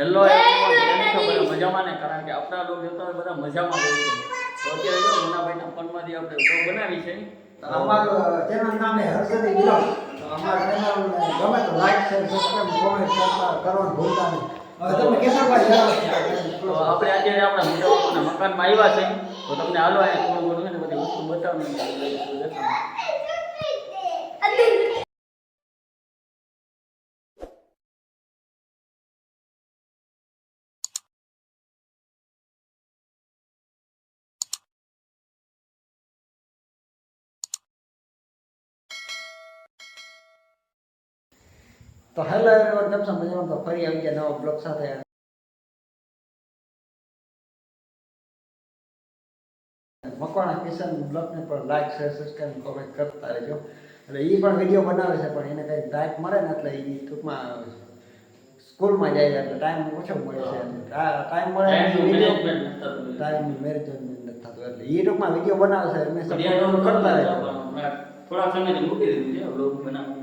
Hello મજામાં ને? કારણ કે આપણા લોકો જોતા હોય બધા મજામાં હોય છે. તો અત્યારે જો મુનાભાઈના ફોનમાંથી આપણે બ્લોગ બનાવી છે. અમારું ચેનલ નામ છે હર્ષદી બ્લોગ. ચેનલ ગમે તો લાઈક શેર સબસ્ક્રાઇબ કોમેન્ટ કરતા કરવાનું ભૂલતા નહીં. તમે કેશવભાઈ જણાવો તો આપણે અત્યારે આપણા મુનાભાઈના મકાનમાં આવ્યા છે. તો તમને હાલો અહીંયા થોડું ઘણું છે ને બધી વસ્તુ બતાવું તો હેલો એવરીવન કેમ સમજવા તો ફરી આવી ગયા નવા બ્લોગ સાથે. મકવાણા કિશન બ્લોગને પણ લાઈક શેર સબસ્ક્રાઇબ કોમેન્ટ કરતા રહેજો. એટલે એ પણ વીડિયો બનાવે છે પણ એને કંઈક લાઈક મળે ને એટલે એ ટૂંકમાં સ્કૂલમાં જાય એટલે ટાઈમ ઓછો મળે છે. ટાઈમ મળે. ટાઈમ મેરેજ નથી થતું એટલે. એ ટૂંકમાં વીડિયો બનાવે છે સપોર્ટ કરતા રહેજો. થોડા સમયથી મૂકી દીધું છે બ્લોગ બધું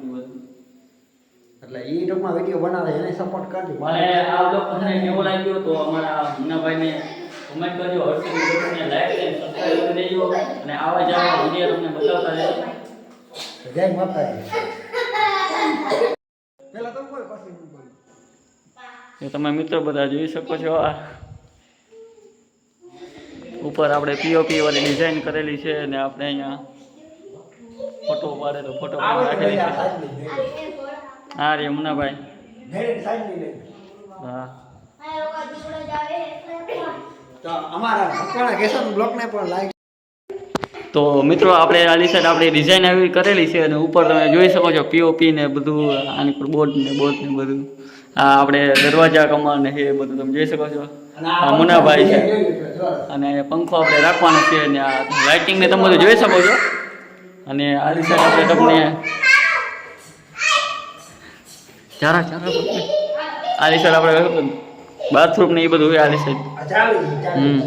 એટલે એ ટૂંકમાં વીડિયો બનાવે છે એને સપોર્ટ કરજો. મને આ બ્લોગ તમને કેવો લાગ્યો તો અમારા મુન્નાભાઈને કમેન્ટ કરજો હર્ષિત બ્લોગને લાઈક અને સબસ્ક્રાઇબ કરી દેજો અને આવા જ આવા વીડિયો તમને બતાવતા રહેજો. જય માતાજી. પેલા તમે કોઈ પાસે તમે મિત્રો બધા જોઈ શકો છો આ. ઉપર આપણે પીઓપી વાળી ડિઝાઇન કરેલી છે અને આપણે અહીંયા ફોટો પાડેલો ફોટો પણ રાખેલી છે. હા રે મુનાભાઈ. હા. તો મિત્રો આપણે આલી સાઈડ આપણી ડિઝાઇન આવી કરેલી છે અને ઉપર તમે જોઈ શકો છો પીઓપી ને બધું આની પર બોર્ડ ને બોર્ડ ને બધું. આ આપણે દરવાજા કમાન ને એ બધું તમે જોઈ શકો છો. આ મુનાભાઈ છે. અને પંખો આપણે રાખવાનો છે અને આ લાઇટિંગ ને તમે બધું જોઈ શકો છો. અને આલી સાઈડ આપણે તમને ચારા ચારા. આલી સાઈડ આપણે બાથરૂમ ને એ બધું હોય આલી સાઈડ આ ચાલી ચાલી હમ.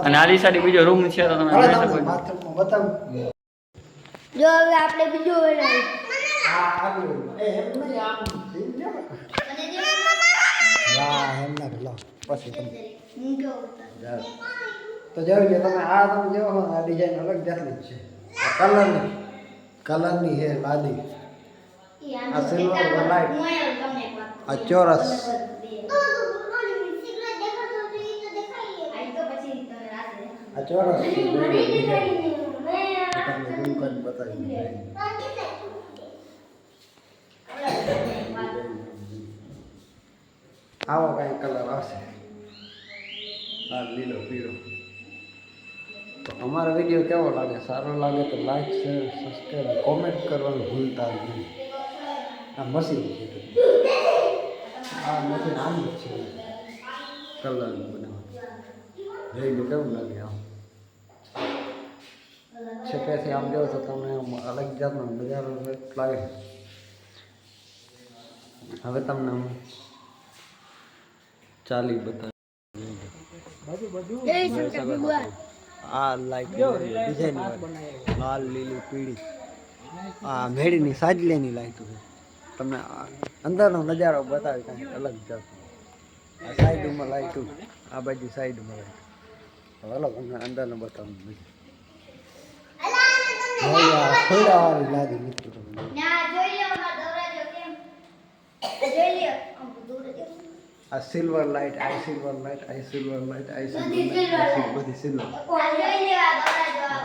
અને આલી સાઈડ બીજો રૂમ છે તો તમે જોઈ શકો જો હવે આપણે બીજો. તો જોઈ લો તમે. આ તમે જો આ ડિઝાઇન અલગ જાતની જ છે. કલરની કલરની છે લાદી આ silver બનાવી આ ચોરસ આ ચોરસ. આવો કાંઈ કલર આવશે આ લીલો પીળો તો અમારો વીડિયો કેવો લાગે સારો લાગે તો લાઈક શેર સબસ્ક્રાઈબ કોમેન્ટ કરવાનું ભૂલતા નહીં આ મશીન છે. આ મશીન આમ જ છે. કલર બનાવવા જઈને કેવું લાગે આમ? છેટેથી આમ જાઓ તો તમને અલગ જાતનો નજારો લાગે હવે તમને આમ ચાલી બતાવી આ લાઈટ ડિઝાઇન લાલ લીલી પીળી. આ મેળીની સાજલેની લાઈટ છે. તમને અંદરનો નજારો બતાવી કાંઈ અલગ જાત આ સાઈડમાં લાઈટું આ બાજુ સાઈડમાં લાઈટું. હવે તમને અંદરનો બતાવું. આ સિલ્વર લાઈટ આ સિલ્વર લાઈટ આ સિલ્વર લાઈટ આ સિલ્વર બધી સિલ્વર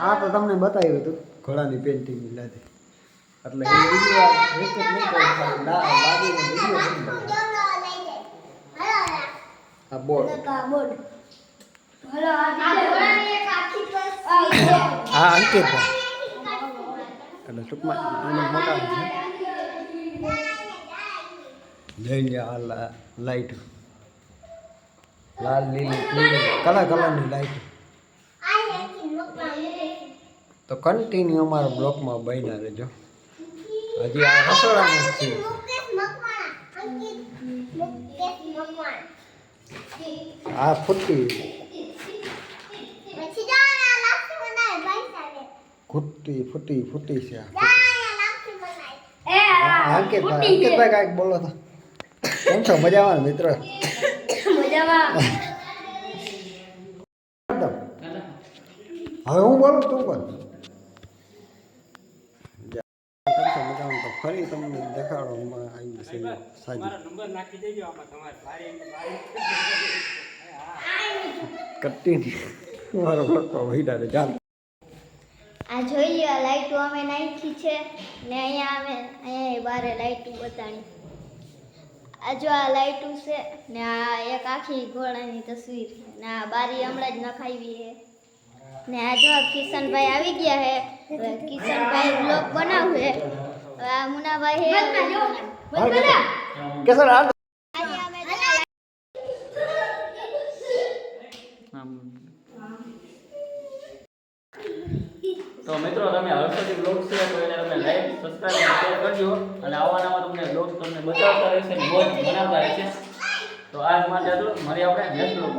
આ તો તમને બતાવ્યું હતું. ઘોડાની પેન્ટિંગ લાદી. એટલે. આ આ અંકિતભાઈ એટલે ટૂંકમાં એનું મકાન છે. આ લાઈટ. લાલ, લીલી લીલી કલર કલરની લાઈટ. તો કન્ટિન્યુ અમારા બ્લોકમાં બન્યા રહેજો. હજી આ રસોડામાં છે આ ફૂટી ફૂટી ફૂટી ફૂટી છે એ અંકિતભાઈ અંકિતભાઈ કાંઈક બોલો તો. કેમ છો? મજામાં મિત્ર? મજામાં. હવે હું બોલું તું બોલ કેમ છો મજામાં તો ફરી તમને દેખાડવામાં આવી છે સાજી કટ્ટી મારો ભડકો વહીડા ચાલ. આ જોઈ લ્યો આ લાઈટો અમે નાખી છે ને અહીંયા અમે અહીંયા બારે લાઈટો બતાણી. આ જો આ લાઈટો છે ને આ એક આખી ઘોડાની તસવીર છે. ને આ બારી હમણાં જ નખાવી છે. ને આ જો કિશનભાઈ આવી ગયા છે હવે કિશનભાઈ બ્લોગ બનાવશે. હવે આ મુનાભાઈ. હે. તો મિત્રો તમે હર્ષદી બ્લોગ છે તો એને તમે લાઈક સબસ્ક્રાઇબ અને શેર કરજો. અને આવા નવા તમને બ્લોગ તમને બતાવતા રહેશે બ્લોગ બનાવતા રહેશે. તો આજ માટે આટલું મળી આપણે નેક્સ્ટ બ્લોગ